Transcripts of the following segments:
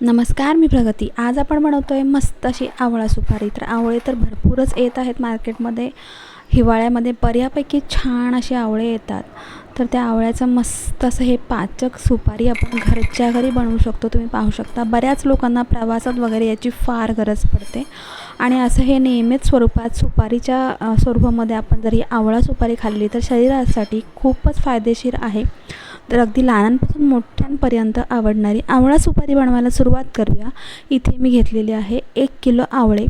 नमस्कार मी प्रगती. आज आपण बनवतो आहे मस्त अशी आवळा सुपारी. तर आवळे तर भरपूरच येत आहेत मार्केटमध्ये. हिवाळ्यामध्ये बऱ्यापैकी छान असे आवळे येतात. तर त्या आवळ्याचं मस्त असं हे पाचक सुपारी आपण घरच्या घरी बनवू शकतो. तुम्ही पाहू शकता. बऱ्याच लोकांना प्रवासात वगैरे याची फार गरज पडते. आणि असं हे नियमित स्वरूपात सुपारीच्या स्वरूपामध्ये आपण जर ही आवळा सुपारी खाल्ली तर शरीरासाठी खूपच फायदेशीर आहे. तर अगदी लहानांपासून मोठ्यांपर्यंत आवडणारी आवळा सुपारी बनवायला सुरुवात करूया. इथे मी घेतलेली आहे एक किलो आवळे.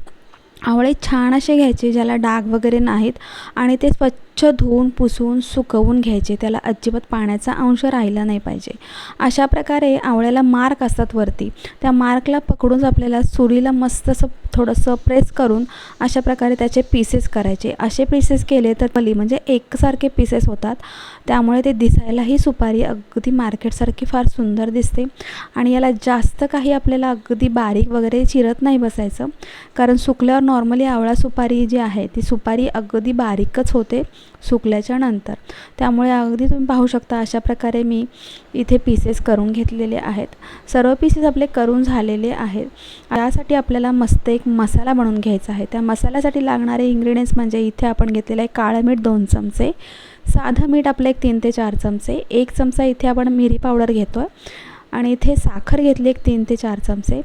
आवळे छान असे घ्यायचे ज्याला डाग वगैरे नाहीत आणि ते स्वच्छ धुवून पुसून सुकवून घ्यायचे. त्याला अजिबात पाण्याचा अंश राहिला नाही पाहिजे. अशा प्रकारे आवळ्याला मार्क असतात वरती. त्या मार्कला पकडूनच आपल्याला सुरीला मस्त असं थोडंसं प्रेस करून अशा प्रकारे त्याचे पीसेस करायचे. असे पीसेस केले तर पली म्हणजे एकसारखे पीसेस होतात. त्यामुळे ते दिसायलाही सुपारी अगदी मार्केटसारखी फार सुंदर दिसते. आणि याला जास्त काही आपल्याला अगदी बारीक वगैरे चिरत नाही बसायचं. कारण सुकल्यावर नॉर्मली आवळा सुपारी जी आहे ती सुपारी अगदी बारीकच होते. सुकल्याच्या नंतर. त्यामुळे अगदी तुम्ही पाहू शकता अशा प्रकारे मी इथे पीसेस करून घेतलेले आहेत. सर्व पीसेस आपले करून झालेले आहेत. यासाठी आपल्याला मस्त एक मसाला बनवून घ्यायचा आहे. त्या मसाल्यासाठी लागणारे इंग्रेडियंट्स म्हणजे इथे आपण घेतलेलं आहे काळं मीठ दोन चमचे साधं मीठ आपलं एक तीन ते चार चमचे एक चमचा इथे आपण मिरी पावडर घेतो आहे आणि इथे साखर घेतली एक तीन ते चार चमचे.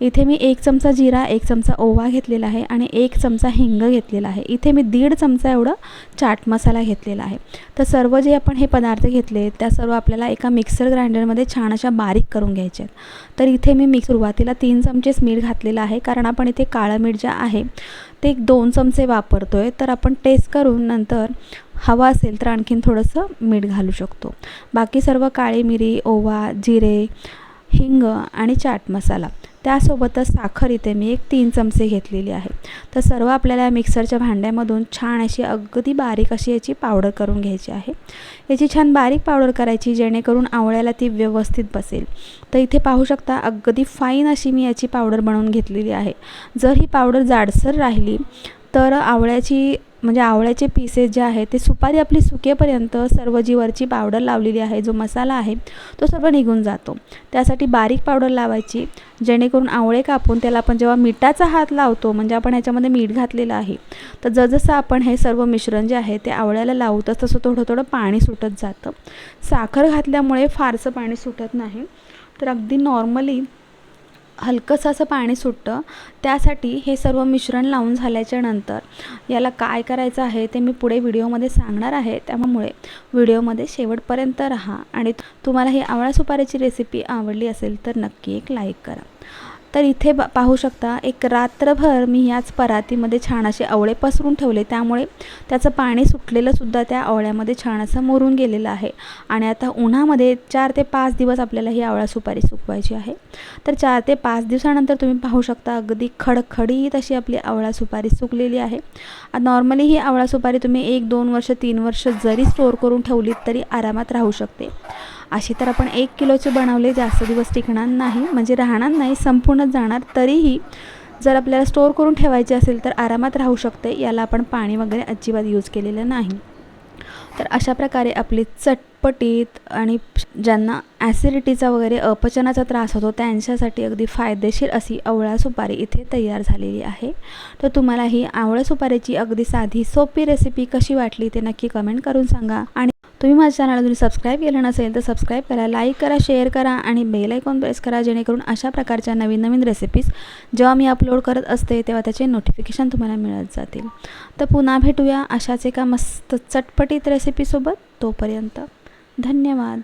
इथे मी एक चमचा जिरा एक चमचा ओवा घेतलेला आहे आणि एक चमचा हिंग घेतलेला आहे. इथे मी दीड चमचा एवढं चाट मसाला घेतलेला आहे. तर सर्व जे आपण हे पदार्थ घेतले त्या सर्व आपल्याला एका मिक्सर ग्राइंडरमध्ये छान अशा बारीक करून घ्यायचे आहेत. तर इथे मी मिक्स सुरुवातीला तीन चमचेच मीठ घातलेलं आहे कारण आपण इथे काळं मीठ जे आहे ते एक दोन चमचे वापरतो आहे तर आपण टेस्ट करून नंतर हवा असेल तर आणखीन थोडंसं मीठ घालू शकतो. बाकी सर्व काळी मिरी ओवा जिरे हिंग आणि चाट मसाला. त्यासोबतच साखर इथे मी एक तीन चमचे घेतलेली आहे. तर सर्व आपल्याला मिक्सरच्या भांड्यामधून छान अशी अगदी बारीक अशी याची पावडर करून घ्यायची आहे. याची छान बारीक पावडर करायची जेणेकरून आवळ्याला ती व्यवस्थित बसेल. तर इथे पाहू शकता अगदी फाईन अशी मी याची पावडर बनवून घेतलेली आहे. जर ही पावडर जाडसर राहिली तर आवळ्याची म्हणजे आवळ्याचे पीसेस जे आहे ते सुपारी आपली सुकेपर्यंत सर्व जी वरची पावडर लावलेली आहे. जो मसाला आहे तो सर्व निघून जातो. त्यासाठी बारीक पावडर लावायची जेणेकरून आवळे कापून त्याला आपण जेव्हा मिठाचा हात लावतो म्हणजे आपण ह्याच्यामध्ये मीठ घातलेलं आहे तर जसजसं आपण हे सर्व मिश्रण जे आहे ते आवळ्याला लावतो तसं थोडं थोडं पाणी सुटत जातं. साखर घातल्यामुळे फारसं पाणी सुटत नाही. तर अगदी नॉर्मली हलकंसं असं पाणी सुटतं. त्यासाठी हे सर्व मिश्रण लावून झाल्याच्यानंतर याला काय करायचं आहे ते मी पुढे व्हिडिओमध्ये सांगणार आहे. त्यामुळे व्हिडिओमध्ये शेवटपर्यंत राहा आणि तुम्हाला ही आवळा सुपारीची रेसिपी आवडली असेल तर नक्की एक लाईक करा. तर इथे ब पाहू शकता एक रात्रभर मी ह्याच परातीमध्ये छान असे आवळे पसरून ठेवले. त्यामुळे त्याचं पाणी सुटलेलंसुद्धा त्या आवळ्यामध्ये छान असं मुरून गेलेलं आहे. आणि आता उन्हामध्ये चार ते पाच दिवस आपल्याला ही आवळा सुपारी सुकवायची आहे. तर चार ते पाच दिवसानंतर तुम्ही पाहू शकता अगदी खडखडीत अशी आपली आवळा सुपारी सुकलेली आहे. नॉर्मली ही आवळा सुपारी तुम्ही एक दोन वर्ष तीन वर्ष जरी स्टोअर करून ठेवलीत तरी आरामात राहू शकते. अशी तर आपण एक किलोचे बनवले जास्त दिवस टिकणार नाही म्हणजे राहणार नाही संपूर्णच जाणार तरीही जर आपल्याला स्टोअर करून ठेवायचे असेल तर आरामात राहू शकते याला आपण पाणी वगैरे अजिबात यूज केलेलं नाही. तर अशा प्रकारे आपली चटपटीत आणि ज्यांना ॲसिडिटीचा वगैरे अपचनाचा त्रास होतो त्यांच्यासाठी अगदी फायदेशीर अशी आवळा सुपारी इथे तयार झालेली आहे. तर तुम्हाला ही आवळा सुपारीची अगदी साधी सोपी रेसिपी कशी वाटली ते नक्की कमेंट करून सांगा. आणि तुम्ही माझ्या चॅनलला जरी सबस्क्राईब केलं नसेल तर सबस्क्राईब करा लाईक करा शेअर करा आणि बेल आयकॉन प्रेस करा जेणेकरून अशा प्रकारच्या नवीन नवीन रेसिपीज जेव्हा मी अपलोड करत असते तेव्हा त्याचे नोटिफिकेशन तुम्हाला मिळत जातील. तर पुन्हा भेटूया अशाच एका मस्त चटपटीत रेसिपीसोबत तोपर्यंत धन्यवाद.